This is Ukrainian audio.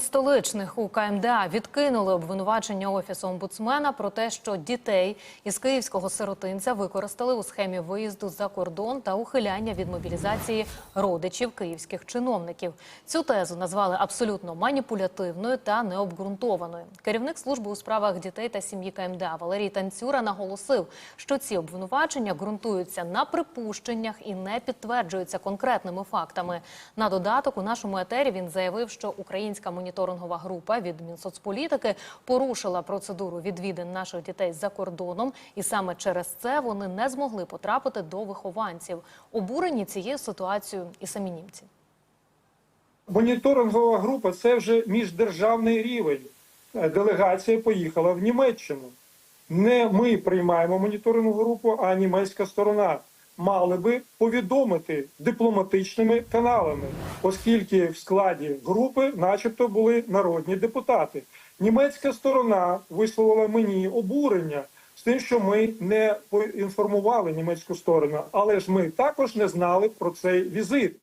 Столичних у КМДА відкинули обвинувачення офісу омбудсмена про те, що дітей із київського сиротинця використали у схемі виїзду за кордон та ухиляння від мобілізації родичів київських чиновників. Цю тезу назвали абсолютно маніпулятивною та необґрунтованою. Керівник служби у справах дітей та сім'ї КМДА Валерій Танцюра наголосив, що ці обвинувачення ґрунтуються на припущеннях і не підтверджуються конкретними фактами. На додаток у нашому етері він заявив, що українська моніторингова група від Мінсоцполітики порушила процедуру відвідин наших дітей за кордоном, і саме через це вони не змогли потрапити до вихованців. Обурені цією ситуацією і самі німці. Моніторингова група це вже міждержавний рівень. Е, Делегація поїхала в Німеччину. Не ми приймаємо моніторингову групу, а німецька сторона. Мали би повідомити дипломатичними каналами, оскільки в складі групи, начебто, були народні депутати. Німецька сторона висловила мені обурення з тим, що ми не поінформували німецьку сторону, але ж ми також не знали про цей візит.